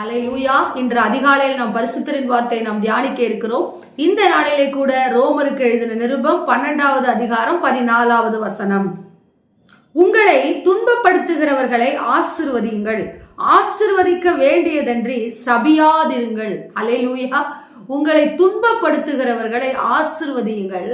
அலை லூயா இன்று அதிகாலையில் நாம் பரிசுத்தரின் வார்த்தை நாம் தியானிக்க இருக்கிறோம். இந்த நாளிலே கூட ரோமருக்கு எழுதின நிருபம் பன்னெண்டாவது அதிகாரம் பதினாலாவது வசனம். உங்களை துன்பப்படுத்துகிறவர்களை ஆசிர்வதியுங்கள். ஆசிர்வதிக்க வேண்டியதன்றி சபியாதிருங்கள். அலை லூயா உங்களை துன்பப்படுத்துகிறவர்களை ஆசிர்வதியுங்கள்.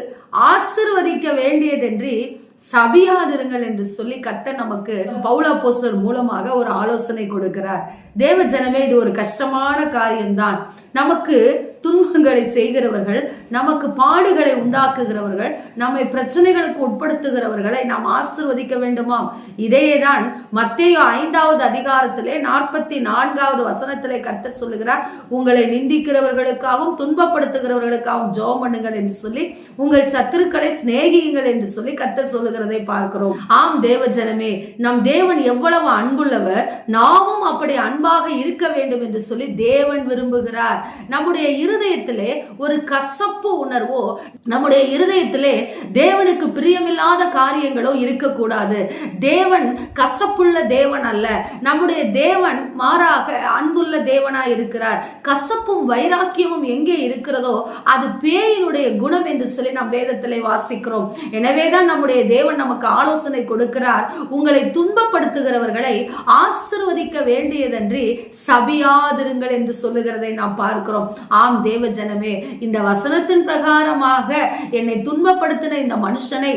ஆசிர்வதிக்க வேண்டியதென்றி சபியாதிருங்கள் என்று சொல்லி கத்த நமக்கு பவுலா போஸ்டர் மூலமாக ஒரு ஆலோசனை கொடுக்கிறார். தேவ ஜனமே இது ஒரு கஷ்டமான காரியம்தான். நமக்கு துன்பங்களை செய்கிறவர்கள் நமக்கு பாடுகளை உண்டாக்குகிறவர்கள் நம்மை பிரச்சனைகளுக்கு உட்படுத்துகிறவர்களை நாம் ஆசிர்வதிக்க வேண்டுமாம். இதையேதான் மத்திய ஐந்தாவது அதிகாரத்திலே நாற்பத்தி நான்காவது வசனத்திலே கர்த்தர் சொல்லுகிறார். உங்களை நிந்திக்கிறவர்களுக்காகவும் துன்பப்படுத்துகிறவர்களுக்காகவும் ஜோம் பண்ணுங்கள் என்று சொல்லி உங்கள் சத்துருக்களை சிநேகியுங்கள் என்று சொல்லி கர்த்தர் சொல்லுகிறதை பார்க்கிறோம். ஆம் தேவ ஜனமே நம் தேவன் எவ்வளவு அன்புள்ளவர் நாமும் அப்படி அன்பாக இருக்க வேண்டும் என்று சொல்லி தேவன் விரும்புகிறார். நம்முடைய இருதயத்திலே ஒரு கசப்பு உணர்வோ நம்முடைய இருதயத்திலே தேவனுக்கு பிரியமில்லாத காரியங்களோ இருக்கக்கூடாது. தேவன் கசப்புள்ள தேவன் அல்ல. நம்முடைய தேவன் மாறாக அன்புள்ள தேவனாய் இருக்கிறார். கசப்பும் வைராக்கியமும் எங்கே இருக்கிறதோ அது பேயினுடைய குணம் என்று சொல்லி நாம் வேதத்திலே வாசிக்கிறோம். எனவேதான் நம்முடைய தேவன் நமக்கு ஆலோசனை கொடுக்கிறார். உங்களை துன்பப்படுத்துகிறவர்களை ஆசிர்வதிக்க வேண்டியதன்றி சபியாதிருங்கள் என்று சொல்லுகிறதை நாம் பார்க்கிறோம். ஆம் தேவ ஜனமே இந்த வசனத்தின் பிரகாரமாக என்னை துன்பப்படுத்தின இந்த மனுஷனை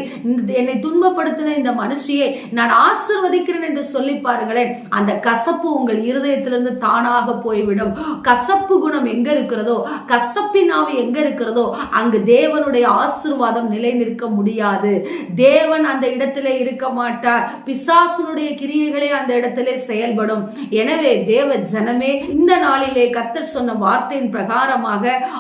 என்னை துன்பப்படுத்தின இந்த மனுஷியை நான் ஆசிர்வதிக்கிறேன் என்று சொல்லி பாருங்களேன். அந்த கசப்பு உங்கள் இருதயத்திலிருந்து தானாக போய்விடும். கசப்பு குணம் எங்க இருக்கிறதோ கசப்பின் ஆவி எங்க இருக்கிறதோ அங்கு தேவனுடைய ஆசிர்வாதம் நிலை நிற்க முடியாது. தேவன் அந்த இடத்திலே இருக்க மாட்டார். பிசாசனுடைய கிரியைகளே அந்த இடத்திலே செயல்படும். எனவே தேவ ஜனமே இந்த நாளிலே கத்தர் சொன்ன வார்த்தையின் பிரகாரமாக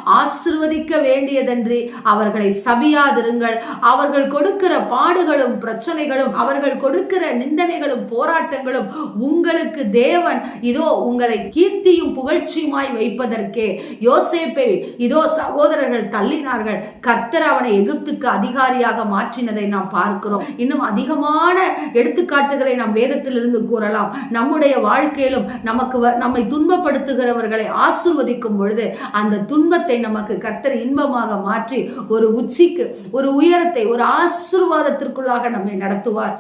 ஆசிர்வதிக்க வேண்டியதன்றி அவர்களை சபியாதிருங்கள். அவர்கள் கொடுக்கிற பாடுகளும் பிரச்சனைகளும் அவர்கள் கொடுக்கிற நிந்தனைகளும் போராட்டங்களும் உங்களுக்கு தேவன் இதோ உங்களை கீர்த்தியும் புகழ்ச்சியுமாய் வைப்பதற்கே. யோசேப்பை இதோ சகோதரர்கள் தள்ளினார்கள். கர்த்தர் அவனை எகிப்துக்கு அதிகாரியாக மாற்றினதை நாம் பார்க்கிறோம். இன்னும் அதிகமான எடுத்துக்காட்டுகளை நாம் வேதத்திலிருந்து கூறலாம். நம்முடைய வாழ்க்கையிலும் நமக்கு வ- நம்மை துன்பப்படுத்துகிறவர்களை ஆசிர்வதிக்கும் பொழுது அந்த துன்பத்தை நமக்கு கர்த்தர் இன்பமாக மாற்றி ஒரு உச்சிக்கு ஒரு உயரத்தை ஒரு ஆசீர்வாதத்திற்குள்ளாக நம்மை நடத்துவார்.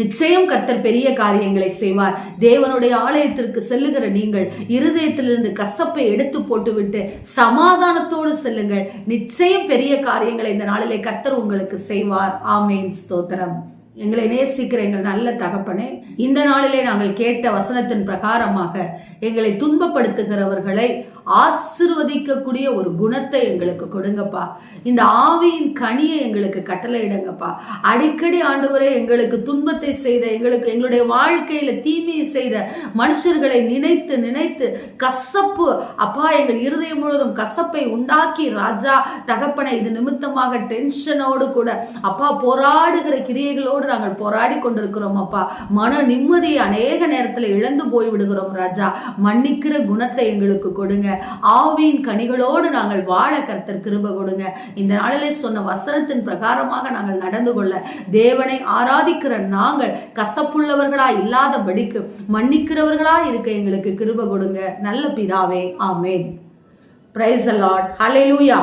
நிச்சயம் கர்த்தர் பெரிய காரியங்களை செய்வார். தேவனுடைய ஆலயத்திற்கு செல்லுகிற நீங்கள் இருதயத்திலிருந்து கசப்பை எடுத்து போட்டுவிட்டு சமாதானத்தோடு செல்லுங்கள். நிச்சயம் பெரிய காரியங்களை இந்த நாளிலே கர்த்தர் உங்களுக்கு செய்வார். ஆமேன். ஸ்தோத்திரம். எங்களை நேசிக்கிற எங்கள் நல்ல தகப்பனே இந்த நாளிலே நாங்கள் கேட்ட வசனத்தின் பிரகாரமாக எங்களை துன்பப்படுத்துகிறவர்களை ஆசிர்வதிக்கக்கூடிய ஒரு குணத்தை எங்களுக்கு கொடுங்கப்பா. இந்த ஆவியின் கனியை எங்களுக்கு கட்டளையிடுங்கப்பா. அடிக்கடி ஆண்டவரே எங்களுக்கு துன்பத்தை செய்த எங்களுக்கு எங்களுடைய வாழ்க்கையில தீமையை செய்த மனுஷர்களை நினைத்து நினைத்து கசப்பு அப்பா எங்கள் இருதயம் முழுவதும் கசப்பை உண்டாக்கி ராஜா தகப்பனை இது நிமித்தமாக டென்ஷனோடு கூட அப்பா போராடுகிற கிரியைகளோடு நாங்கள் போராடி கொண்டிருக்கிறோம் அப்பா. மன நிம்மதியை அநேக நேரத்தில் இழந்து போய் விடுகிறோம் ராஜா. மன்னிக்கிற குணத்தை எங்களுக்கு கொடுங்க. ஆவியின் கனிகளோடு நாங்கள் வாழ கர்த்தர் கிருப கொடுங்க. இந்த நாளிலே சொன்ன வசனத்தின் பிரகாரமாக நாங்கள் நடந்து கொள்ள தேவனை ஆராதிக்கிற நாங்கள் கசப்புள்ளவர்களா இல்லாதபடிக்கு மன்னிக்கிறவர்களா இருக்க எங்களுக்கு கிருப கொடுங்க. நல்ல பிதாவே ஆமேன். Price allot hallelujah